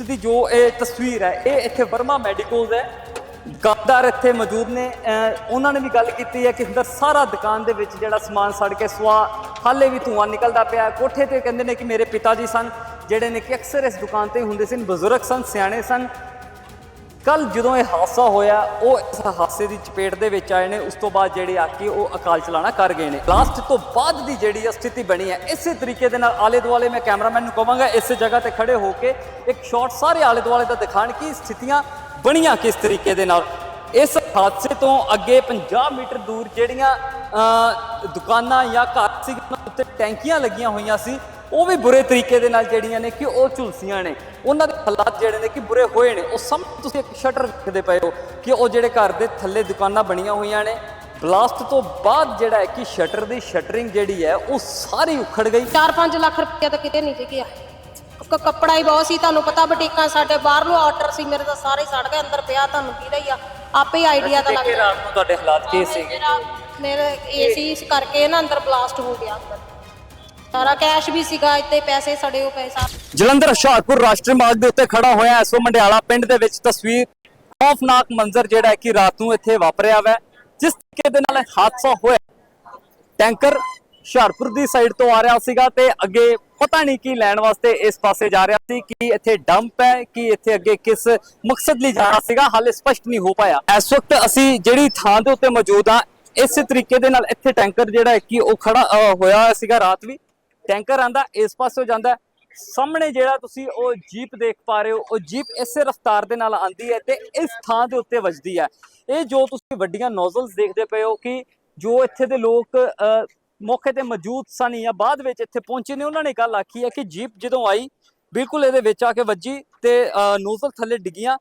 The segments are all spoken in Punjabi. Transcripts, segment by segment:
ਦੀ ਜੋ ਇਹ ਤਸਵੀਰ ਹੈ, ਇਹ ਇੱਥੇ ਵਰਮਾ ਮੈਡੀਕਲਸ ਹੈ। ਗੱਦਾਰ ਇੱਥੇ ਮੌਜੂਦ ਨੇ। ਉਹਨਾਂ ਨੇ ਵੀ ਗੱਲ ਕੀਤੀ ਹੈ ਕਿ ਅੰਦਰ ਸਾਰਾ ਦੁਕਾਨ ਦੇ ਵਿੱਚ ਜਿਹੜਾ ਸਮਾਨ ਸੜ ਕੇ ਸਵਾ ਹਾਲੇ ਵੀ ਧੂਆਂ ਨਿਕਲਦਾ ਪਿਆ ਕੋਠੇ ਤੇ ਕਹਿੰਦੇ ਨੇ ਕਿ ਮੇਰੇ ਪਿਤਾ ਜੀ ਸਨ, ਜਿਹੜੇ ਨੇ ਕਿ ਅਕਸਰ ਇਸ ਦੁਕਾਨ ਤੇ ਹੁੰਦੇ ਸਨ ਬਜ਼ੁਰਗ ਸਨ, ਸਿਆਣੇ ਸਨ। ਕੱਲ ਜਦੋਂ ਇਹ ਹਾਦਸਾ ਹੋਇਆ, ਉਹ ਇਸ ਹਾਦਸੇ ਦੀ ਚਪੇਟ ਦੇ ਵਿੱਚ ਆਏ ਨੇ। ਉਸ ਤੋਂ ਬਾਅਦ ਜਿਹੜੇ ਆ ਕੇ ਉਹ ਅਕਾਲ ਚਲਾਣਾ ਕਰ ਗਏ ਨੇ। ਲਾਸਟ ਤੋਂ ਬਾਅਦ ਦੀ ਜਿਹੜੀ ਆ ਸਥਿਤੀ ਬਣੀ ਹੈ, ਇਸੇ ਤਰੀਕੇ ਦੇ ਨਾਲ ਆਲੇ ਦੁਆਲੇ ਮੈਂ ਕੈਮਰਾਮੈਨ ਨੂੰ ਕਹਾਂਗਾ, ਇਸ ਜਗ੍ਹਾ ਤੇ ਖੜੇ ਹੋ ਕੇ ਇੱਕ ਸ਼ਾਟ ਸਾਰੇ ਆਲੇ ਦੁਆਲੇ ਦਾ ਦਿਖਾਣ ਕਿ ਸਥਿਤੀਆਂ ਬਣੀਆਂ ਕਿਸ ਤਰੀਕੇ ਦੇ ਨਾਲ। ਇਸ ਹਾਦਸੇ ਤੋਂ ਅੱਗੇ 50 ਮੀਟਰ ਦੂਰ ਜਿਹੜੀਆਂ ਦੁਕਾਨਾਂ ਜਾਂ ਘਰ ਸੀ ਉਹਨਾਂ ਉੱਤੇ ਟੈਂਕੀਆਂ ਲੱਗੀਆਂ ਹੋਈਆਂ ਸੀ, ਉਹ ਵੀ ਬੁਰੇ ਤਰੀਕੇ ਦੇ ਨਾਲ ਜਿਹੜੀਆਂ ਨੇ ਕਿ ਉਹ ਝੁਲਸੀਆਂ ਨੇ। ਉਹਨਾਂ ਦੇ ਹਾਲਾਤ ਜਿਹੜੇ ਨੇ ਕਿ ਬੁਰੇ ਹੋਏ ਨੇ। ਉਹ ਸਭ ਤੁਸੀਂ ਇੱਕ ਸ਼ਟਰ ਵੇਖਦੇ ਪਏ ਹੋ ਕਿ ਉਹ ਜਿਹੜੇ ਘਰ ਦੇ ਥੱਲੇ ਦੁਕਾਨਾਂ ਬਣੀਆਂ ਹੋਈਆਂ ਨੇ। ਬਲਾਸਟ ਤੋਂ ਬਾਅਦ ਜਿਹੜਾ ਹੈ ਕਿ ਸ਼ਟਰ ਦੀ ਸ਼ਟਰਿੰਗ ਜਿਹੜੀ ਹੈ ਉਹ ਸਾਰੀ ਉਖੜ ਗਈ। 4-5 ਲੱਖ ਰੁਪਏ ਤਾਂ ਕਿਤੇ ਨਹੀਂ ਡਿੱਗਿਆ। ਕ- ਕੱਪੜਾ ਹੀ ਬਹੁਤ ਸੀ ਤੁਹਾਨੂੰ ਪਤਾ ਬੁਟੀਕਾਂ ਸਾਡੇ ਬਾਹਰੋਂ ਆਰਡਰ ਸੀ ਮੇਰੇ ਤਾਂ ਸਾਰੇ ਸੜ ਗਏ ਅੰਦਰ ਪਿਆ ਤੁਹਾਨੂੰ ਕੀ ਹੀ ਆ ਆਪੇ ਆਈਡੀਆ ਤਾਂ ਲੱਗ ਰਾਤ ਨੂੰ ਤੁਹਾਡੇ ਹਾਲਾਤ ਕੀ ਸੀ ਮੇਰਾ ਮੇਰੇ ਏਸੀ ਇਸ ਕਰਕੇ ਨਾ ਅੰਦਰ ਬਲਾਸਟ ਹੋ ਗਿਆ ਅੰਦਰ। ਸਾਰਾ ਕੈਸ਼ ਵੀ ਸੀਗਾ, ਇੱਥੇ ਪੈਸੇ ਸੜੇ ਹੋ ਪਏ ਸਾਰੇ ਜਲੰਧਰ ਹੁਸ਼ਿਆਰਪੁਰ ਰਾਸ਼ਟਰੀ ਮਾਰਗ ਦੇ ਉੱਤੇ ਖੜਾ ਹੋਇਆ ਐਸੋ ਮੰਡਿਆਲਾ ਪਿੰਡ ਦੇ ਵਿੱਚ ਤਸਵੀਰ ਖੌਫਨਾਕ ਮੰਜ਼ਰ ਜਿਹੜਾ ਹੈ ਕਿ ਰਾਤ ਨੂੰ ਇੱਥੇ ਵਾਪਰਿਆ ਵਾ ਜਿਸ ਤਰੀਕੇ ਦੇ ਨਾਲ ਹਾਦਸਾ ਹੋਇਆ। ਟੈਂਕਰ ਹੁਸ਼ਿਆਰਪੁਰ ਦੀ ਸਾਈਡ ਤੋਂ ਆ ਰਿਹਾ ਸੀਗਾ ਤੇ ਅੱਗੇ ਪਤਾ ਨਹੀਂ ਕੀ ਲੈਣ ਵਾਸਤੇ ਇਸ ਪਾਸੇ ਜਾ ਰਿਹਾ ਸੀ, ਕਿ ਇੱਥੇ ਡੰਪ ਹੈ, ਕਿ ਇੱਥੇ ਅੱਗੇ ਕਿਸ ਮਕਸਦ ਲਈ ਜਾਣਾ ਸੀਗਾ, ਹਾਲੇ ਸਪਸ਼ਟ ਨਹੀਂ ਹੋ ਪਾਇਆ। ਇਸ ਵਕਤ ਅਸੀਂ ਜਿਹੜੀ ਥਾਂ ਦੇ ਉੱਤੇ ਮੌਜੂਦ ਆ ਇਸੇ ਤਰੀਕੇ ਦੇ ਨਾਲ ਇੱਥੇ ਟੈਂਕਰ ਜਿਹੜਾ ਹੈ ਕਿ ਉਹ ਖੜਾ ਹੋਇਆ ਸੀਗਾ ਰਾਤ ਵੀ। ਟੈਂਕਰ ਆਂਦਾ, ਇਸ ਪਾਸੋਂ ਜਾਂਦਾ। ਸਾਹਮਣੇ ਜਿਹੜਾ ਤੁਸੀਂ ਉਹ ਜੀਪ ਦੇਖ ਪਾ ਰਹੇ ਹੋ, ਉਹ ਜੀਪ ਇਸੇ ਰਫ਼ਤਾਰ ਦੇ ਨਾਲ ਆਂਦੀ ਹੈ ਤੇ ਇਸ ਥਾਂ ਦੇ ਉੱਤੇ ਵੱਜਦੀ ਹੈ। ਇਹ ਜੋ ਤੁਸੀਂ ਵੱਡੀਆਂ ਨੋਜ਼ਲਸ ਦੇਖਦੇ ਪਏ ਹੋ ਕਿ ਜੋ ਇੱਥੇ ਦੇ ਲੋਕ ਮੌਕੇ ਤੇ ਮੌਜੂਦ ਸਨ ਜਾਂ ਬਾਅਦ ਵਿੱਚ ਇੱਥੇ ਪਹੁੰਚੇ ਨੇ, ਉਹਨਾਂ ਨੇ ਗੱਲ ਆਖੀ ਹੈ ਕਿ ਜੀਪ ਜਦੋਂ ਆਈ, ਬਿਲਕੁਲ ਇਹਦੇ ਵਿੱਚ ਆ ਕੇ ਵੱਜੀ ਤੇ ਨੋਜ਼ਲ ਥੱਲੇ ਡਿੱਗੀਆਂ।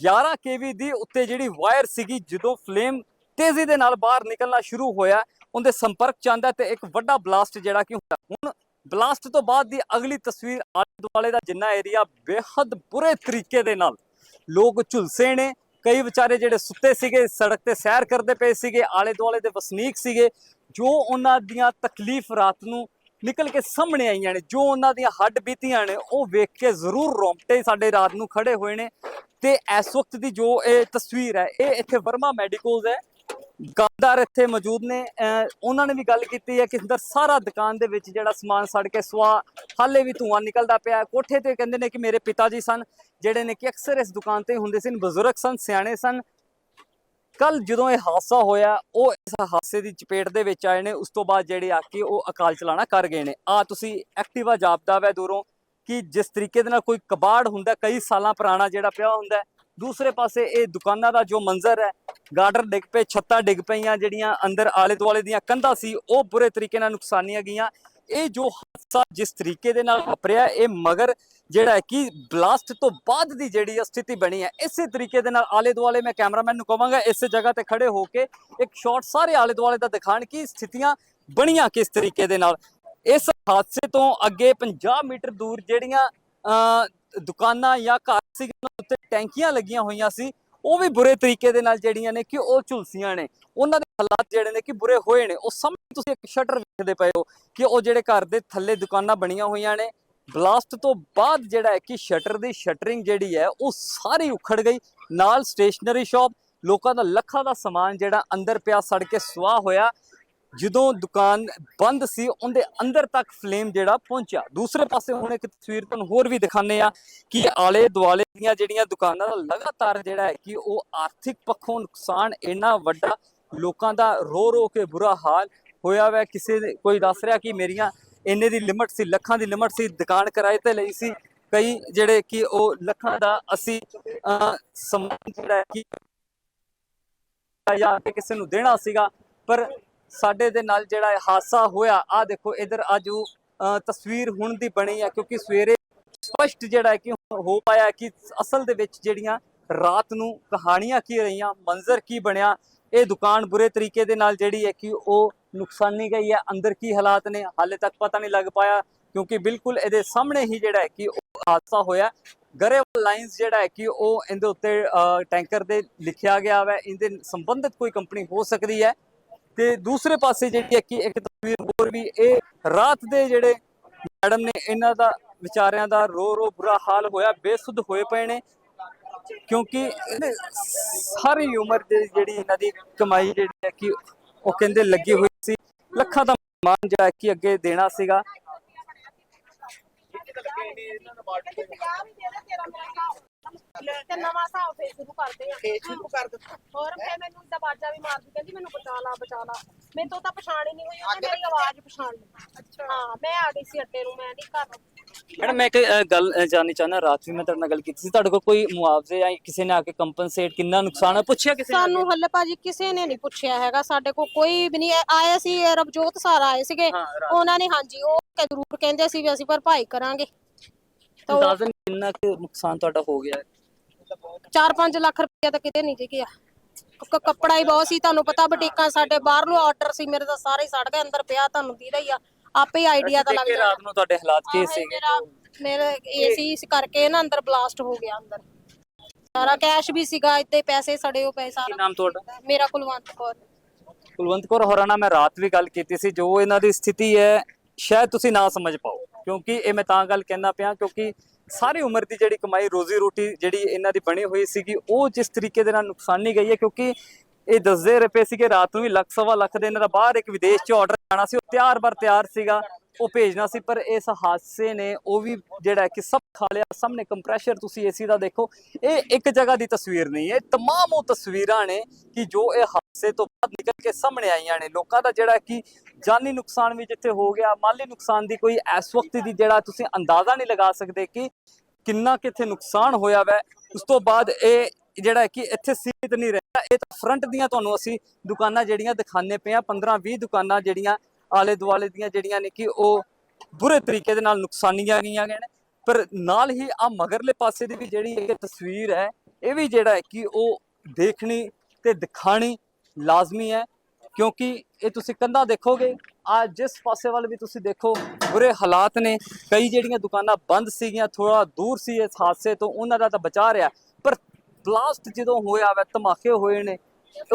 11 ਕੇਵੀ ਦੀ ਉੱਤੇ ਜਿਹੜੀ ਵਾਇਰ ਸੀਗੀ, ਜਦੋਂ ਫਲੇਮ ਤੇਜ਼ੀ ਦੇ ਨਾਲ ਬਾਹਰ ਨਿਕਲਣਾ ਸ਼ੁਰੂ ਹੋਇਆ, ਉਹਦੇ ਸੰਪਰਕ ਚ ਆਂਦਾ ਤੇ ਇੱਕ ਵੱਡਾ ਬਲਾਸਟ ਜਿਹੜਾ ਕਿ ਹੁੰਦਾ ਹੁਣ ਬਲਾਸਟ ਤੋਂ ਬਾਅਦ ਦੀ ਅਗਲੀ ਤਸਵੀਰ ਆਲੇ ਦੁਆਲੇ ਦਾ ਜਿੰਨਾ ਏਰੀਆ ਬੇਹੱਦ ਬੁਰੇ ਤਰੀਕੇ ਦੇ ਨਾਲ ਲੋਕ ਝੁਲਸੇ ਨੇ। ਕਈ ਵਿਚਾਰੇ ਜਿਹੜੇ ਸੁੱਤੇ ਸੀਗੇ, ਸੜਕ ਤੇ ਸੈਰ ਕਰਦੇ ਪਏ ਸੀਗੇ, ਆਲੇ ਦੁਆਲੇ ਦੇ ਵਸਨੀਕ ਸੀਗੇ, ਜੋ ਉਹਨਾਂ ਦੀਆਂ ਤਕਲੀਫ ਰਾਤ ਨੂੰ ਨਿਕਲ ਕੇ ਸਾਹਮਣੇ ਆਈਆਂ ਨੇ, ਜੋ ਉਹਨਾਂ ਦੀਆਂ ਹੱਡ ਬੀਤੀਆਂ ਨੇ, ਉਹ ਵੇਖ ਕੇ ਜ਼ਰੂਰ ਰੋਂਗਟੇ ਸਾਡੇ ਰਾਤ ਨੂੰ ਖੜੇ ਹੋਏ ਨੇ। ਤੇ ਇਸ ਵਕਤ ਦੀ ਜੋ ਇਹ ਤਸਵੀਰ ਹੈ, ਇਹ ਇੱਥੇ ਵਰਮਾ ਮੈਡੀਕਲਸ ਹੈ। ਗੱਦਾਰ ਇੱਥੇ ਮੌਜੂਦ ਨੇ। ਉਹਨਾਂ ਨੇ ਵੀ ਗੱਲ ਕੀਤੀ ਹੈ ਕਿ ਅੰਦਰ ਸਾਰਾ ਦੁਕਾਨ ਦੇ ਵਿੱਚ ਜਿਹੜਾ ਸਮਾਨ ਸੜ ਕੇ ਸਵਾ ਹਾਲੇ ਵੀ ਧੂਆਂ ਨਿਕਲਦਾ ਪਿਆ ਕੋਠੇ ਤੇ ਕਹਿੰਦੇ ਨੇ ਕਿ ਮੇਰੇ ਪਿਤਾ ਜੀ ਸਨ, ਜਿਹੜੇ ਨੇ ਕਿ ਅਕਸਰ ਇਸ ਦੁਕਾਨ ਤੇ ਹੁੰਦੇ ਸਨ, ਬਜ਼ੁਰਗ ਸਨ, ਸਿਆਣੇ ਸਨ। ਕੱਲ ਜਦੋਂ ਇਹ ਹਾਦਸਾ ਹੋਇਆ, ਉਹ ਇਸ ਹਾਦਸੇ ਦੀ ਚਪੇਟ ਦੇ ਵਿੱਚ ਆਏ ਨੇ। ਉਸ ਤੋਂ ਬਾਅਦ ਜਿਹੜੇ ਆ ਕੇ ਉਹ ਅਕਾਲ ਚਲਾਣਾ ਕਰ ਗਏ ਨੇ। ਆ ਤੁਸੀਂ ਐਕਟਿਵਾ ਜਾਪਦਾ ਵੈ ਦੂਰੋਂ ਕਿ ਜਿਸ ਤਰੀਕੇ ਦੇ ਨਾਲ ਕੋਈ ਕਬਾੜ ਹੁੰਦਾ, ਕਈ ਸਾਲਾਂ ਪੁਰਾਣਾ ਜਿਹੜਾ ਪਿਆ ਹੁੰਦਾ ਦੂਸਰੇ ਪਾਸੇ ਇਹ ਦੁਕਾਨਾਂ ਦਾ ਜੋ ਮੰਜ਼ਰ ਹੈ ਗਾਰਡਰ ਡਿੱਗ ਪਏ ਛੱਤਾਂ ਡਿੱਗ ਪਈਆਂ ਜਿਹੜੀਆਂ ਅੰਦਰ ਆਲੇ ਦੁਆਲੇ ਦੀਆਂ ਕੰਧਾਂ ਸੀ ਉਹ ਬੁਰੇ ਤਰੀਕੇ ਨਾਲ ਨੁਕਸਾਨੀਆਂ ਗਈਆਂ। ਇਹ ਜੋ ਹਾਦਸਾ ਜਿਸ ਤਰੀਕੇ ਦੇ ਨਾਲ ਵਾਪਰਿਆ ਇਹ ਮਗਰ ਜਿਹੜਾ ਹੈ ਕਿ ਬਲਾਸਟ ਤੋਂ ਬਾਅਦ ਦੀ ਜਿਹੜੀ ਇਹ ਸਥਿਤੀ ਬਣੀ ਹੈ ਇਸੇ ਤਰੀਕੇ ਦੇ ਨਾਲ ਆਲੇ ਦੁਆਲੇ ਮੈਂ ਕੈਮਰਾਮੈਨ ਨੂੰ ਕਹਾਂਗਾ ਇਸ ਜਗ੍ਹਾ ਤੇ ਖੜੇ ਹੋ ਕੇ ਇੱਕ ਸ਼ਾਟ ਸਾਰੇ ਆਲੇ ਦੁਆਲੇ ਦਾ ਦਿਖਾਣ ਕਿ ਸਥਿਤੀਆਂ ਬਣੀਆਂ ਕਿਸ ਤਰੀਕੇ ਦੇ ਨਾਲ। ਇਸ ਹਾਦਸੇ ਤੋਂ ਅੱਗੇ 50 ਮੀਟਰ ਦੂਰ ਜਿਹੜੀਆਂ ਅਹ, ਦੁਕਾਨਾਂ ਜਾਂ ਘਰ ਸੀ ਉੱਤੇ ਟੈਂਕੀਆਂ ਲੱਗੀਆਂ ਹੋਈਆਂ ਸੀ। ਉਹ ਵੀ ਬੁਰੇ ਤਰੀਕੇ ਦੇ ਨਾਲ ਜਿਹੜੀਆਂ ਨੇ ਕਿ ਉਹ ਝੁਲਸੀਆਂ ਨੇ। ਉਹਨਾਂ ਦੇ ਹਾਲਾਤ ਜਿਹੜੇ ਨੇ ਕਿ ਬੁਰੇ ਹੋਏ ਨੇ। ਉਹ ਸਾਹਮਣੇ ਤੁਸੀਂ ਇੱਕ ਸ਼ਟਰ ਵੇਖਦੇ ਪਏ ਹੋ ਕਿ ਉਹ ਜਿਹੜੇ ਘਰ ਦੇ ਥੱਲੇ ਦੁਕਾਨਾਂ ਬਣੀਆਂ ਹੋਈਆਂ ਨੇ, ਬਲਾਸਟ ਤੋਂ ਬਾਅਦ ਜਿਹੜਾ ਹੈ ਕਿ ਸ਼ਟਰ ਦੀ ਸ਼ਟਰਿੰਗ ਜਿਹੜੀ ਹੈ, ਉਹ ਸਾਰੀ ਉਖੜ ਗਈ। ਨਾਲ ਸਟੇਸ਼ਨਰੀ ਸ਼ਾਪ, ਲੋਕਾਂ ਦਾ ਲੱਖਾਂ ਦਾ ਸਮਾਨ ਜਿਹੜਾ ਅੰਦਰ ਪਿਆ, ਸੜ ਕੇ ਸੁਆਹ ਹੋਇਆ। ਜਦੋਂ ਦੁਕਾਨ ਬੰਦ ਸੀ ਉਹਦੇ ਅੰਦਰ ਤੱਕ ਫਲੇਮ ਜਿਹੜਾ ਪਹੁੰਚਿਆ। ਦੂਸਰੇ ਪਾਸੇ ਹੁਣ ਇੱਕ ਤਸਵੀਰ ਤੁਹਾਨੂੰ ਹੋਰ ਵੀ ਦਿਖਾਣੇ ਆ ਕਿ ਆਲੇ ਦੁਆਲੇ ਦੀਆਂ ਜਿਹੜੀਆਂ ਦੁਕਾਨਾਂ ਦਾ ਲਗਾਤਾਰ ਜਿਹੜਾ ਹੈ ਕਿ ਉਹ ਆਰਥਿਕ ਪੱਖੋਂ ਨੁਕਸਾਨ ਇੰਨਾ ਵੱਡਾ ਲੋਕਾਂ ਦਾ ਰੋ ਰੋ ਕੇ ਬੁਰਾ ਹਾਲ ਹੋਇਆ ਵੈ। ਕਿਸੇ ਕੋਈ ਦੱਸ ਰਿਹਾ ਕਿ ਮੇਰੀਆਂ ਇੰਨੇ ਦੀ ਲਿਮਟ ਸੀ ਲੱਖਾਂ ਦੀ ਲਿਮਟ ਸੀ ਦੁਕਾਨ ਕਿਰਾਏ ਤੇ ਲਈ ਸੀ। ਕਈ ਜਿਹੜੇ ਕਿ ਉਹ ਲੱਖਾਂ ਦਾ ਅਸੀਂ ਅਹ, ਸਮਾਨ ਜਿਹੜਾ ਕਿ ਜਾਂ ਕਿ ਕਿਸੇ ਨੂੰ ਦੇਣਾ ਸੀਗਾ ਪਰ ਸਾਡੇ ਦੇ ਨਾਲ ਜਿਹੜਾ ਹਾਦਸਾ ਹੋਇਆ ਆ ਦੇਖੋ ਇਧਰ ਅੱਜ ਉਹ, ਤਸਵੀਰ ਹੁਣ ਦੀ ਬਣੀ ਆ ਕਿਉਂਕਿ ਸਵੇਰੇ ਸਪਸ਼ਟ ਜਿਹੜਾ ਹੈ ਕਿ ਹੋ ਪਾਇਆ ਕਿ ਅਸਲ ਦੇ ਵਿੱਚ ਜਿਹੜੀਆਂ ਰਾਤ ਨੂੰ ਕਹਾਣੀਆਂ ਕੀ ਰਹੀਆਂ ਮੰਜ਼ਰ ਕੀ ਬਣਿਆ ਇਹ ਦੁਕਾਨ ਬੁਰੇ ਤਰੀਕੇ ਦੇ ਨਾਲ ਜਿਹੜੀ ਹੈ ਕਿ ਉਹ ਨੁਕਸਾਨੀ ਗਈ ਹੈ ਅੰਦਰ ਕੀ ਹਾਲਾਤ ਨੇ ਹਾਲੇ ਤੱਕ ਪਤਾ ਨਹੀਂ ਲੱਗ ਪਾਇਆ ਕਿਉਂਕਿ ਬਿਲਕੁਲ ਇਹਦੇ ਸਾਹਮਣੇ ਹੀ ਜਿਹੜਾ ਹੈ ਕਿ ਉਹ ਹਾਦਸਾ ਹੋਇਆ ਗਰੇਵਾਲ ਲਾਈਨਸ ਜਿਹੜਾ ਹੈ ਕਿ ਉਹ ਇਹਦੇ ਉੱਤੇ ਅਹ, ਟੈਂਕਰ ਦੇ ਲਿਖਿਆ ਗਿਆ ਹੈ ਇਹਦੇ ਸੰਬੰਧਿਤ ਕੋਈ ਕੰਪਨੀ ਹੋ ਸਕਦੀ ਹੈ। ਤੇ ਦੂਸਰੇ ਪਾਸੇ ਜਿਹੜੀ ਹੈ ਕਿ ਇੱਕ ਤਸਵੀਰ ਹੋਰ ਵੀ ਇਹ ਰਾਤ ਦੇ ਜਿਹੜੇ ਮੈਡਮ ਨੇ, ਇਹਨਾਂ ਦਾ ਵਿਚਾਰਿਆਂ ਦਾ ਰੋ ਰੋ ਬੁਰਾ ਹਾਲ ਹੋਇਆ, ਬੇਸੁੱਧ ਹੋਏ ਪਏ ਨੇ। ਕਿਉਂਕਿ ਇਹਨੇ ਸਾਰੀ ਉਮਰ ਦੇ ਜਿਹੜੀ ਇਹਨਾਂ ਦੀ ਕਮਾਈ ਜਿਹੜੀ ਹੈ ਕਿ ਉਹ ਕਹਿੰਦੇ ਲੱਗੀ ਹੋਈ ਸੀ। ਲੱਖਾਂ ਦਾ ਮਾਨ ਜਿਹੜਾ ਕਿ ਅੱਗੇ ਦੇਣਾ ਸੀਗਾ। ਤੇ ਨਵਾਂ ਹਿਸਾਬ ਫੇਰ ਸ਼ੁਰੂ ਕਰਦੇ ਆ। ਫੇਰ ਸ਼ੁਰੂ ਕਰ ਦਿੱਤਾ ਹੋਰ ਫੇਰ ਮੈਨੂੰ ਇਦਾਂ ਬਾਜਾ ਵੀ ਮਾਰਦੀ ਕਹਿੰਦੀ ਮੈਨੂੰ ਬਚਾ ਲਾ ਬਚਾ ਲਾ। ਮੈਨੂੰ ਤੋਂ ਤਾਂ ਪਛਾਣ ਹੀ ਨਹੀਂ ਹੋਈ ਉਹਨੇ ਮੇਰੀ ਆਵਾਜ਼ ਪਛਾਣ ਲਈ। ਅੱਛਾ। ਹਾਂ ਮੈਂ ਆ ਗਈ ਸੀ ਅੱਡੇ ਨੂੰ ਮੈਂ ਨਹੀਂ ਘਰ ਮੈਡਮ ਮੈਂ ਇੱਕ ਅ, ਗੱਲ ਅ, ਜਾਣਨੀ ਚਾਹੁੰਦਾ ਰਾਤ ਵੀ ਮੈਂ ਤੁਹਾਡੇ ਨਾਲ ਗੱਲ ਕੀਤੀ ਸੀ ਤੁਹਾਡੇ ਕੋਲ ਕੋਈ ਮੁਆਵਜ਼ੇ ਜਾਂ ਕਿਸੇ ਨੇ ਆ ਕੇ ਕੰਪਨਸੇਟ ਕਿੰਨਾ ਨੁਕਸਾਨ ਹੈ ਪੁੱਛਿਆ ਕਿਸੇ ਨੇ ਆ ਕੇ? ਸਾਨੂੰ ਹੱਲੇ ਭਾਜੀ ਕਿਸੇ ਨੇ ਨਹੀਂ ਪੁੱਛਿਆ ਹੈਗਾ ਸਾਡੇ ਕੋਲ ਕੋਈ ਵੀ ਨਹੀਂ ਆਏ ਸੀ ਇਹ ਰਬਜੋਤ ਸਾਰਾ ਆਏ ਸੀਗੇ ਹਾਂ, ਰਾਤ। ਉਹਨਾਂ ਨੇ ਹਾਂਜੀ ਉਹ ਕਿ ਜ਼ਰੂਰ ਕਹਿੰਦੇ ਸੀ ਵੀ ਅਸੀਂ ਭਰਪਾਈ ਕਰਾਂਗੇ। ਤਾਂ ਉਹ ਕਿੰਨਾ ਕੁ ਨੁਕਸਾਨ ਤੁਹਾਡਾ ਹੋ ਗਿਆ। ਹੈ 4-5 ਲੱਖ ਰੁਪਇਆ ਤਾਂ ਕਿਤੇ ਨਹੀਂ ਗਿਆ ਕ- ਕੱਪੜਾ ਹੀ ਬਹੁਤ ਸੀ ਤੁਹਾਨੂੰ ਪਤਾ ਬੁਟੀਕਾਂ ਸਾਡੇ ਬਾਹਰੋਂ ਆਰਡਰ ਸੀ ਮੇਰੇ ਤਾਂ ਸਾਰੇ ਹੀ ਸੜ ਗਏ ਅੰਦਰ ਪਿਆ ਤੁਹਾਨੂੰ ਦੀਦਾ ਹੀ ਆ। ਆਪੇ ਆਈਡੀਆ ਤਾਂ ਲੱਗ ਕਿ ਜਾਣਾ। ਰਾਤ ਨੂੰ ਤੁਹਾਡੇ ਹਾਲਾਤ ਕੀ ਸੀਗੇ? ਮੇਰਾ ਮੇਰੇ ਏਸੀ ਇਸ ਕਰਕੇ ਨਾ ਅੰਦਰ ਬਲਾਸਟ ਹੋ ਗਿਆ ਅੰਦਰ। ਸਾਰਾ ਕੈਸ਼ ਵੀ ਸੀਗਾ ਇੱਥੇ ਪੈਸੇ ਸੜੇ ਹੋ ਪਏ ਕੀ ਸਾਰਾ। ਨਾਮ ਤੁਹਾਡਾ? ਮੇਰਾ ਕੁਲਵੰਤ ਕੌਰ। ਕੁਲਵੰਤ ਕੌਰ ਹੋਰਾਂ ਨਾਲ ਮੈਂ ਰਾਤ ਵੀ ਗੱਲ ਕੀਤੀ ਸੀ ਜੋ ਇਹਨਾਂ ਦੀ ਸਥਿਤੀ ਹੈ ਸ਼ਾਇਦ ਤੁਸੀਂ ਨਾ ਸਮਝ ਪਾਓ। ਕਿਉਂਕਿ ਇਹ ਮੈਂ ਤਾਂ ਗੱਲ ਕਹਿਣਾ ਪਿਆ, ਕਿਉਂਕਿ ਸਾਰੀ ਉਮਰ ਦੀ ਜਿਹੜੀ ਕਮਾਈ ਰੋਜ਼ੀ ਰੋਟੀ ਜਿਹੜੀ ਇਹਨਾਂ ਦੀ ਬਣੀ ਹੋਈ ਸੀਗੀ, ਉਹ ਜਿਸ ਤਰੀਕੇ ਦੇ ਨਾਲ ਨੁਕਸਾਨੀ ਗਈ ਹੈ, ਕਿਉਂਕਿ ਇਹ ਦੱਸਦੇ ਰੁਪਏ ਸੀਗੇ, ਰਾਤ ਨੂੰ ਵੀ ਲੱਖ ਸਵਾ ਲੱਖ ਦੇ ਇਹਨਾਂ ਦਾ ਬਾਹਰ ਇੱਕ ਵਿਦੇਸ਼ 'ਚ ਆਰਡਰ ਜਾਣਾ ਸੀ, ਉਹ ਤਿਆਰ ਬਰ ਤਿਆਰ ਸੀਗਾ। ਉਹ ਭੇਜਣਾ ਸੀ ਪਰ ਇਸ ਹਾਦਸੇ ਨੇ ਉਹ ਵੀ ਜਿਹੜਾ ਹੈ ਕਿ ਸਭ ਖਾ ਲਿਆ ਸਾਹਮਣੇ ਕੰਪਰੈਸ਼ਰ ਤੁਸੀਂ ਏਸੀ ਦਾ ਦੇਖੋ ਇਹ ਇੱਕ ਜਗ੍ਹਾ ਦੀ ਤਸਵੀਰ ਨਹੀਂ ਹੈ ਇਹ तमाम ਉਹ ਤਸਵੀਰਾਂ ਨੇ ਕਿ ਜੋ ਇਹ ਹਾਦਸੇ ਤੋਂ ਬਾਅਦ ਨਿਕਲ ਕੇ ਸਾਹਮਣੇ ਆਈਆਂ ਨੇ ਲੋਕਾਂ ਦਾ ਜਿਹੜਾ ਕਿ ਜਾਨੀ ਨੁਕਸਾਨ ਵੀ ਜਿੱਥੇ ਹੋ ਗਿਆ ਮਾਲੀ ਨੁਕਸਾਨ ਦੀ ਕੋਈ ਇਸ ਵਕਤ ਦੀ ਜਿਹੜਾ ਤੁਸੀਂ ਅੰਦਾਜ਼ਾ ਨਹੀਂ ਲਗਾ ਸਕਦੇ ਕਿ ਕਿੰਨਾ ਕਿੱਥੇ ਨੁਕਸਾਨ ਹੋਇਆ ਵੈ ਉਸ ਤੋਂ ਬਾਅਦ ਇਹ ਜਿਹੜਾ ਹੈ ਕਿ ਇੱਥੇ ਸੀਮਿਤ ਨਹੀਂ ਰਹਿਣਾ ਇਹ ਤਾਂ ਫਰੰਟ ਦੀਆਂ ਤੁਹਾਨੂੰ ਅਸੀਂ ਦੁਕਾਨਾਂ ਜਿਹੜੀਆਂ ਦਿਖਾਣੇ ਪਏ ਆ 15 20 ਦੁਕਾਨਾਂ ਜਿਹੜੀਆਂ ਆਲੇ ਦੁਆਲੇ ਦੀਆਂ ਜਿਹੜੀਆਂ ਨੇ ਕਿ ਉਹ ਬੁਰੇ ਤਰੀਕੇ ਦੇ ਨਾਲ ਨੁਕਸਾਨੀਆਂ ਗਈਆਂ ਗਏ ਨੇ। ਪਰ ਨਾਲ ਹੀ ਆ ਮਗਰਲੇ ਪਾਸੇ ਦੀ ਵੀ ਜਿਹੜੀ ਇਹ ਤਸਵੀਰ ਹੈ, ਇਹ ਵੀ ਜਿਹੜਾ ਹੈ ਕਿ ਉਹ ਦੇਖਣੀ ਤੇ ਦਿਖਾਣੀ ਲਾਜ਼ਮੀ ਹੈ। ਕਿਉਂਕਿ ਇਹ ਤੁਸੀਂ ਕੰਧਾਂ ਦੇਖੋਗੇ, ਆ ਜਿਸ ਪਾਸੇ ਵੱਲ ਵੀ ਤੁਸੀਂ ਦੇਖੋ, ਬੁਰੇ ਹਾਲਾਤ ਨੇ। ਕਈ ਜਿਹੜੀਆਂ ਦੁਕਾਨਾਂ ਬੰਦ ਸੀਗੀਆਂ ਥੋੜਾ ਦੂਰ ਸੀ ਇਸ ਹਾਦਸੇ ਤੋਂ, ਉਹਨਾਂ ਦਾ ਤਾਂ ਬਚਾ ਰਿਹਾ। ਪਰ ਬਲਾਸਟ ਜਦੋਂ ਹੋਇਆ ਵਾ, ਧਮਾਕੇ ਹੋਏ ਨੇ,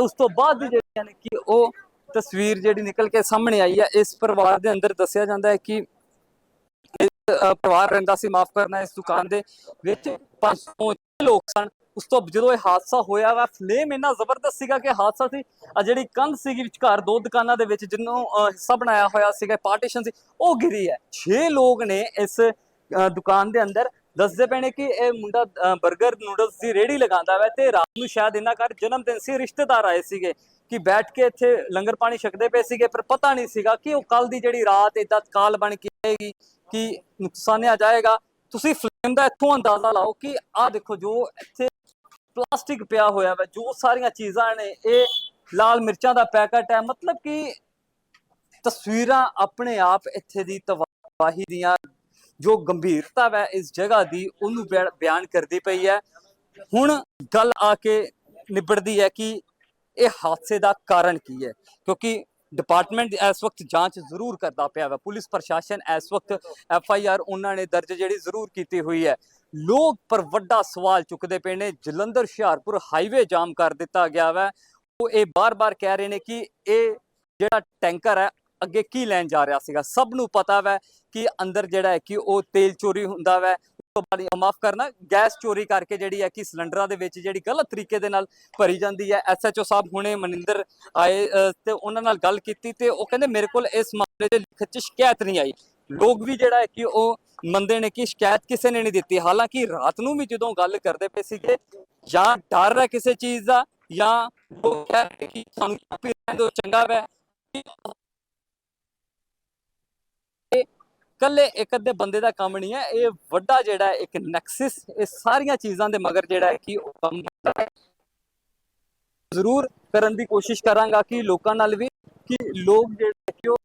ਉਸ ਤੋਂ ਬਾਅਦ ਜਿਹੜੀਆਂ ਨੇ ਕਿ ਉਹ ਤਸਵੀਰ ਜਿਹੜੀ ਨਿਕਲ ਕੇ ਸਾਹਮਣੇ ਆਈ ਹੈ ਇਸ ਪਰਿਵਾਰ ਦੇ ਅੰਦਰ ਦੱਸਿਆ ਜਾਂਦਾ ਹੈ ਕਿ ਅ, ਪਰਿਵਾਰ ਰਹਿੰਦਾ ਸੀ ਮਾਫ ਕਰਨਾ ਇਸ ਦੁਕਾਨ ਦੇ ਵਿੱਚ। 500 ਲੋਕ ਸਨ। ਉਸ ਤੋਂ ਜਦੋਂ ਇਹ ਹਾਦਸਾ ਹੋਇਆ ਵਾ ਫਲੇਮ ਇੰਨਾ ਜ਼ਬਰਦਸਤ ਸੀਗਾ ਕਿ ਹਾਦਸਾ ਸੀ। ਆ ਜਿਹੜੀ ਕੰਧ ਸੀਗੀ ਵਿਚਕਾਰ ਦੋ ਦੁਕਾਨਾਂ ਦੇ ਵਿੱਚ ਜਿਹਨੂੰ ਹਿੱਸਾ ਬਣਾਇਆ ਹੋਇਆ ਸੀਗਾ ਪਾਰਟੀਸ਼ਨ ਸੀ ਉਹ ਗਿਰੀ ਹੈ। 6 ਲੋਕ ਨੇ ਇਸ ਦੁਕਾਨ ਦੇ ਅੰਦਰ। ਦੱਸਦੇ ਪਏ ਨੇ ਕਿ ਇਹ ਮੁੰਡਾ 버ਗਰ ਨੂਡਲਸ ਦੀ ਰੇੜੀ ਲਗਾਉਂਦਾ ਵਾ ਤੇ ਰਾਤ ਨੂੰ ਸ਼ਾਇਦ ਇਹਨਾਂ ਘਰ ਜਨਮ ਦਿਨ ਸੀ ਰਿਸ਼ਤੇਦਾਰ ਆਏ ਸੀਗੇ। ਕਿ ਬੈਠ ਕੇ ਇੱਥੇ ਲੰਗਰ ਪਾਣੀ ਛਕਦੇ ਪਏ ਸੀਗੇ, ਪਰ ਪਤਾ ਨਹੀਂ ਸੀਗਾ ਕਿ ਉਹ ਕੱਲ ਦੀ ਜਿਹੜੀ ਰਾਤ ਇਦਾਂ ਕਾਲ ਬਣ ਕੇ ਆਏਗੀ, ਕਿ ਨੁਕਸਾਨਿਆ ਜਾਏਗਾ। ਤੁਸੀਂ ਫਲੇਮ ਦਾ ਇੱਥੋਂ ਅੰਦਾਜ਼ਾ ਲਾਓ ਕਿ ਆਹ ਦੇਖੋ ਜੋ ਇੱਥੇ ਪਲਾਸਟਿਕ ਪਿਆ ਹੋਇਆ ਵਾ, ਜੋ ਸਾਰੀਆਂ ਚੀਜ਼ਾਂ ਨੇ, ਇਹ ਲਾਲ ਮਿਰਚਾਂ ਦਾ ਪੈਕਟ ਹੈ। ਮਤਲਬ ਕਿ ਤਸਵੀਰਾਂ ਆਪਣੇ ਆਪ ਇੱਥੇ ਦੀ ਤਬਾਹੀ ਦੀਆਂ ਜੋ ਗੰਭੀਰਤਾ ਹੈ ਇਸ ਜਗ੍ਹਾ ਦੀ, ਉਹਨੂੰ ਬਿਆ- ਬਿਆਨ ਕਰਦੀ ਪਈ ਹੈ। ਹੁਣ ਗੱਲ ਆ ਕੇ ਨਿਬੜਦੀ ਹੈ ਕਿ ਇਹ ਹਾਦਸੇ ਦਾ ਕਾਰਨ ਕੀ ਹੈ? ਕਿਉਂਕਿ ਡਿਪਾਰਟਮੈਂਟ ਇਸ ਵਕਤ ਜਾਂਚ ਜ਼ਰੂਰ ਕਰਦਾ ਪਿਆ ਵਾ। ਪੁਲਿਸ ਪ੍ਰਸ਼ਾਸਨ ਇਸ ਵਕਤ ਐਫ ਆਈ ਆਰ ਉਹਨਾਂ ਨੇ ਦਰਜ ਜਿਹੜੀ ਜ਼ਰੂਰ ਕੀਤੀ ਹੋਈ ਹੈ। ਲੋਕ ਪਰ ਵੱਡਾ ਸਵਾਲ ਚੁੱਕਦੇ ਪਏ ਨੇ। ਜਲੰਧਰ ਹੁਸ਼ਿਆਰਪੁਰ ਹਾਈਵੇ ਜਾਮ ਕਰ ਦਿੱਤਾ ਗਿਆ ਵਾ। ਉਹ ਇਹ ਬਾਰ-ਬਾਰ ਕਹਿ ਰਹੇ ਨੇ ਕਿ ਇਹ ਜਿਹੜਾ ਟੈਂਕਰ ਹੈ, ਅੱਗੇ ਕੀ ਲੈਣ ਜਾ ਰਿਹਾ ਸੀਗਾ? ਸਭ ਨੂੰ ਪਤਾ ਵੈ ਕਿ ਅੰਦਰ ਜਿਹੜਾ ਹੈ ਕਿ ਉਹ ਤੇਲ ਚੋਰੀ ਹੁੰਦਾ ਵੈ। ਉਸ ਮਾਫ ਕਰਨਾ, ਗੈਸ ਚੋਰੀ ਕਰਕੇ ਜਿਹੜੀ ਹੈ ਕਿ ਸਿਲੰਡਰਾਂ ਦੇ ਵਿੱਚ ਜਿਹੜੀ ਗਲਤ ਤਰੀਕੇ ਦੇ ਨਾਲ ਭਰੀ ਜਾਂਦੀ ਹੈ। ਐਸਐਚਓ ਸਾਹਿਬ ਹੁਣੇ ਮਨਿੰਦਰ ਆਏ ਤੇ ਉਹਨਾਂ ਨਾਲ ਗੱਲ ਕੀਤੀ ਤੇ ਉਹ ਕਹਿੰਦੇ ਮੇਰੇ ਕੋਲ ਇਸ ਮਾਮਲੇ ਦੇ ਲਿਖਤ 'ਚ ਸ਼ਿਕਾਇਤ ਨਹੀਂ ਆਈ। ਲੋਕ ਵੀ ਜਿਹੜਾ ਹੈ ਕਿ ਉਹ ਮੰਨਦੇ ਨੇ ਕਿ ਸ਼ਿਕਾਇਤ ਕਿਸੇ ਨੇ ਨਹੀਂ ਦਿੱਤੀ। ਹਾਲਾਂਕਿ ਰਾਤ ਨੂੰ ਵੀ ਜਦੋਂ ਗੱਲ ਕਰਦੇ ਪਏ ਸੀਗੇ, ਜਾਂ ਡਰ ਹੈ ਕਿਸੇ ਚੀਜ਼ ਦਾ, ਜਾਂ ਉਹ ਕਹਿ ਕਿ ਸਾਨੂੰ ਚੰਗਾ ਵੈ। ਕੱਲੇ ਇੱਕ ਅੱਧੇ ਬੰਦੇ ਦਾ ਕੰਮ ਨਹੀਂ ਹੈ, ਇਹ ਵੱਡਾ ਜਿਹੜਾ ਇੱਕ ਨੈਕਸਸ, ਇਹ ਸਾਰੀਆਂ ਚੀਜ਼ਾਂ ਦੇ ਮਗਰ ਜਿਹੜਾ ਹੈ ਕਿ ਉਹ ਕੰਮ ਕਰਦਾ ਹੈ। ਜ਼ਰੂਰ ਕਰਨ ਦੀ ਕੋਸ਼ਿਸ਼ ਕਰਾਂਗਾ ਕਿ ਲੋਕਾਂ ਨਾਲ ਵੀ, ਕਿ ਲੋਕ ਜਿਹੜੇ ਕਿ ਉਹ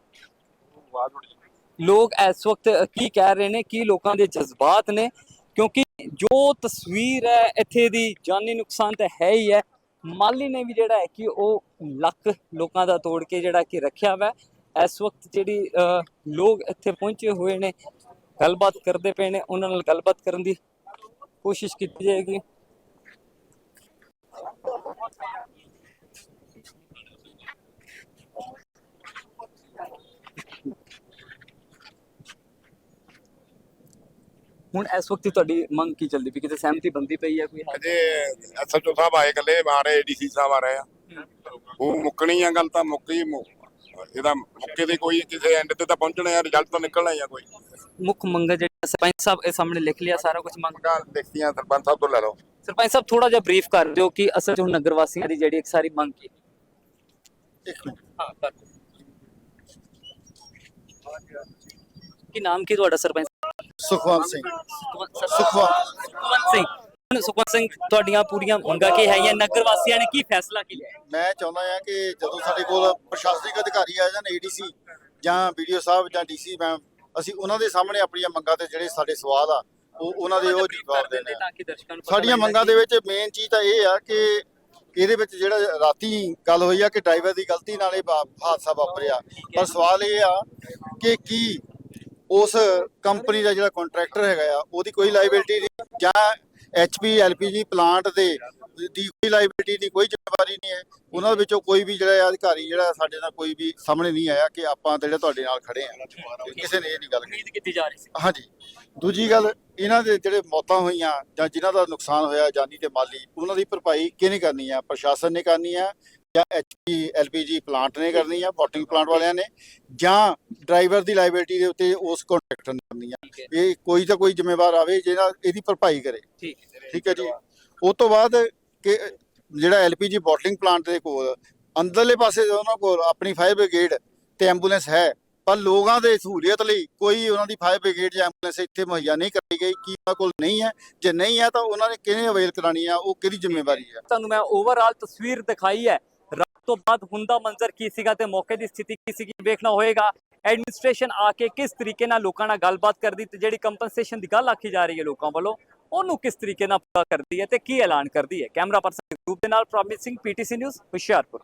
ਲੋਕ ਇਸ ਵਕਤ ਕੀ ਕਹਿ ਰਹੇ ਨੇ, ਕੀ ਲੋਕਾਂ ਦੇ ਜਜ਼ਬਾਤ ਨੇ, ਕਿਉਂਕਿ ਜੋ ਤਸਵੀਰ ਹੈ, ਇੱਥੇ ਦੀ ਜਾਨੀ ਨੁਕਸਾਨ ਤਾਂ ਹੈ ਹੀ ਹੈ। ਮਾਲੀ ਨੇ ਵੀ ਜਿਹੜਾ ਹੈ ਕਿ ਉਹ ਲੱਕ ਲੋਕਾਂ ਦਾ ਤੋੜ ਕੇ ਜਿਹੜਾ ਕਿ ਰੱਖਿਆ ਵਾ ਇਸ ਵਕਤ ਜਿਹੜੀ ਲੋਕ ਇੱਥੇ ਪਹੁੰਚੇ ਹੋਏ ਨੇ ਗੱਲਬਾਤ ਕਰਦੇ ਪਏ ਨੇ ਉਹਨਾਂ ਨਾਲ ਗੱਲਬਾਤ ਕਰਨ ਦੀ ਕੋਸ਼ਿਸ਼ ਕੀਤੀ ਜਾਏਗੀ। ਹੁਣ ਇਸ ਵਕਤ ਤੁਹਾਡੀ ਮੰਗ ਕੀ ਚੱਲਦੀ ਪਈ? ਕਿਤੇ ਸਹਿਮਤੀ ਬੰਦੀ ਪਈ ਹੈ ਕੋਈ? ਅਜੇ ਐਸਐਚਓ ਸਾਹਿਬ ਆਏ ਕੱਲੇ ਮਾਰੇ ਏਡੀਸੀ ਸਾਹਿਬ ਆ ਰਹੇ ਆ। ਉਹ ਮੁੱਕਣੀ ਆ ਗੱਲ ਤਾਂ ਮੁੱਕ- ਇਹਦਾ ਮੁੱਕੇ ਦੇ ਕੋਈ ਕਿਸੇ ਐਂਡ ਤੇ ਤਾਂ ਪਹੁੰਚਣਾ ਆ ਰਿਜ਼ਲਟ ਤਾਂ ਨਿਕਲਣਾ ਹੀ ਆ ਕੋਈ। ਮੁੱਖ ਮੰਗ ਜਿਹੜਾ ਸਰਪੰਚ ਸਾਹਿਬ ਇਹ ਸਾਹਮਣੇ ਲਿਖ ਲਿਆ ਸਾਰਾ ਕੁਝ ਮੰਗ ਮੰਗਾਂ ਲਿਖਤੀਆਂ ਸਰਪੰਚ ਸਾਹਿਬ ਤੋਂ ਲੈ ਲਓ। ਸਰਪੰਚ ਸਾਹਿਬ ਥੋੜਾ ਜਿਹਾ ਬਰੀਫ ਕਰ ਦਿਓ ਕਿ ਅਸਲ 'ਚ ਹੁਣ ਨਗਰ ਵਾਸੀਆਂ ਦੀ ਜਿਹੜੀ ਇੱਕ ਸਾਰੀ ਮੰਗ ਕੀ? ਇੱਕ ਮਿੰਟ। ਹਾਂ ਕਰ ਕੀ ਨਾਮ ਕੀ ਤੁਹਾਡਾ ਸਰਪੰਚ? ਸੁਖਵੰਤ ਸਿੰਘ। ਸੁਖਵੰਤ ਸਿੰਘ। ਸੁਖਵੰਤ ਸਿੰਘ ਤੁਹਾਡੀਆਂ ਪੂਰੀਆਂ ਮੰਗਾਂ ਕੀ ਹੈਗੀਆਂ? ਨਗਰ ਵਾਸੀਆਂ ਨੇ ਕੀ ਫੈਸਲਾ ਕੀ ਲਿਆ? ਮੈਂ ਚਾਹੁੰਦਾ ਹਾਂ ਕਿ ਜਦੋਂ ਸਾਡੇ ਕੋਲ ਪ੍ਰਸ਼ਾਸਨਿਕ ਅਧਿਕਾਰੀ ਆ ਜਾਣ ਏਡੀਸੀ ਜਾਂ ਵੀਡੀਓ ਸਾਹਿਬ ਜਾਂ ਡੀਸੀ ਮੈਮ ਅਸੀਂ ਉਹਨਾਂ ਦੇ ਸਾਹਮਣੇ ਆਪਣੀਆਂ ਮੰਗਾਂ ਤੇ ਜਿਹੜੇ ਸਾਡੇ ਸਵਾਲ ਆ ਉਹ ਉਹਨਾਂ ਦੇ ਉਹ ਜਵਾਬ ਦੇਣੇ ਤਾਂ ਕਿ ਦਰਸ਼ਕਾਂ ਨੂੰ ਸਾਡੀਆਂ ਮੰਗਾਂ ਦੇ ਵਿੱਚ ਮੇਨ ਚੀਜ਼ ਤਾਂ ਇਹ ਆ ਕਿ ਇਹਦੇ ਵਿੱਚ ਜਿਹੜਾ ਰਾਤੀ ਗੱਲ ਹੋਈ ਆ ਕਿ ਡਰਾਈਵਰ ਦੀ ਗਲਤੀ ਨਾਲ ਇਹ ਹਾਦਸਾ ਵਾਪਰਿਆ। ਪਰ ਸਵਾਲ ਇਹ ਆ ਕਿ ਕੀ ਉਸ ਕੰਪਨੀ ਦਾ ਜਿਹੜਾ ਕੰਟਰੈਕਟਰ ਹੈਗਾ ਆ ਉਹਦੀ ਕੋਈ ਲਾਇਬਿਲਟੀ ਨਹੀਂ ਜਾਂ ਐਚਪੀ ਐਲਪੀਜੀ ਪਲਾਂਟ ਦੇ ਦੀ ਕੋਈ ਲਾਇਬਿਲਟੀ ਨਹੀਂ ਕੋਈ ਜ਼ਿੰਮੇਵਾਰੀ ਨਹੀਂ ਹੈ। ਉਹਨਾਂ ਵਿੱਚੋਂ ਕੋਈ ਵੀ ਜਿਹੜਾ ਅਧਿਕਾਰੀ ਜਿਹੜਾ ਸਾਡੇ ਨਾਲ ਕੋਈ ਵੀ ਸਾਹਮਣੇ ਨਹੀਂ ਆਇਆ ਕਿ ਆਪਾਂ ਜਿਹੜੇ ਤੁਹਾਡੇ ਨਾਲ ਖੜੇ ਆ ਕਿਸੇ ਨੇ ਇਹ ਨਹੀਂ ਗੱਲ ਕੀਤੀ ਜਾ ਰਹੀ ਸੀ। ਹਾਂਜੀ। ਦੂਜੀ ਗੱਲ ਇਹਨਾਂ ਦੇ ਜਿਹੜੇ ਮੌਤਾਂ ਹੋਈਆਂ ਜਾਂ ਜਿਨ੍ਹਾਂ ਦਾ ਨੁਕਸਾਨ ਹੋਇਆ ਜਾਨੀ ਤੇ ਮਾਲੀ ਉਹਨਾਂ ਦੀ ਭਰਪਾਈ ਕਿਹਨੇ ਕਰਨੀ ਆ? ਪ੍ਰਸ਼ਾਸਨ ਨੇ ਕਰਨੀ ਆ ਜਾਂ ਐਚਪੀ ਐਲਪੀਜੀ ਪਲਾਂਟ ਨੇ ਕਰਨੀ ਆ ਬੋਟਿੰਗ ਪਲਾਂਟ ਵਾਲਿਆਂ ਨੇ ਜਾਂ ਡਰਾਈਵਰ ਦੀ ਲਾਇਬਿਲਟੀ ਦੇ ਉੱਤੇ ਉਸ ਕੰਟਰੈਕਟਰ ਨੇ ਕਰਨੀ ਆ। ਇਹ ਕੋਈ ਤਾਂ ਕੋਈ ਜ਼ਿੰਮੇਵਾਰ ਆਵੇ ਜਿਹੜਾ ਇਹਦੀ ਭਰਪਾਈ ਕਰੇ। ਠੀਕ। ਹੈ ਜੀ। ਉਸ ਤੋਂ ਬਾਅਦ ਕਿ ਜਿਹੜਾ ਐਲਪੀਜੀ ਬੋਟਲਿੰਗ ਪਲਾਂਟ ਦੇ ਕੋਲ ਅੰਦਰਲੇ ਪਾਸੇ ਉਹਨਾਂ ਕੋਲ ਆਪਣੀ ਫਾਇਰ ਬ੍ਰਿਗੇਡ ਤੇ ਐਂਬੂਲੈਂਸ ਹੈ ਪਰ ਲੋਕਾਂ ਦੇ ਸਹੂਲੀਅਤ ਲਈ ਕੋਈ ਉਹਨਾਂ ਦੀ ਫਾਇਰ ਬ੍ਰਿਗੇਡ ਜਾਂ ਐਂਬੂਲੈਂਸ ਇੱਥੇ ਮੁਹੱਈਆ ਨਹੀਂ ਕਰਾਈ ਗਈ ਕੀ ਉਹਨਾਂ ਕੋਲ ਨਹੀਂ ਹੈ। ਜੇ ਨਹੀਂ ਹੈ ਤਾਂ ਉਹਨਾਂ ਨੇ ਕਿਹਨੇ ਅਵੇਲ ਕਰਾਣੀ ਆ ਉਹ ਕਿਹਦੀ ਜ਼ਿੰਮੇਵਾਰੀ ਹੈ ਤੁਹਾਨੂੰ ਮੈਂ ਓਵਰਆਲ ਤਸਵੀਰ ਦਿਖਾਈ ਹੈ। ਤੋਂ ਬਾਅਦ ਹੁੰਦਾ ਮੰਜ਼ਰ ਕੀ ਸੀਗਾ ਤੇ ਮੌਕੇ ਦੀ ਸਥਿਤੀ ਕੀ ਸੀਗੀ ਵੇਖਣਾ ਹੋਏਗਾ। ਐਡਮਿਨਿਸਟ੍ਰੇਸ਼ਨ ਆ ਕੇ ਕਿਸ ਤਰੀਕੇ ਨਾਲ ਲੋਕਾਂ ਨਾਲ ਗੱਲਬਾਤ ਕਰਦੀ ਤੇ ਜਿਹੜੀ ਕੰਪਨਸੇਸ਼ਨ ਦੀ ਗੱਲ ਆਖੀ ਜਾ ਰਹੀ ਹੈ ਲੋਕਾਂ ਵੱਲੋਂ, ਉਹਨੂੰ ਕਿਸ ਤਰੀਕੇ ਨਾਲ ਪੂਰਾ ਕਰਦੀ ਹੈ ਤੇ ਕੀ ਐਲਾਨ ਕਰਦੀ ਹੈ। ਕੈਮਰਾ ਪਰਸਨ ਗਰੁੱਪ ਦੇ ਨਾਲ ਪ੍ਰੋਮਿਸ ਸਿੰਘ, ਪੀਟੀਸੀ ਨਿਊਜ਼, ਹੁਸ਼ਿਆਰਪੁਰ।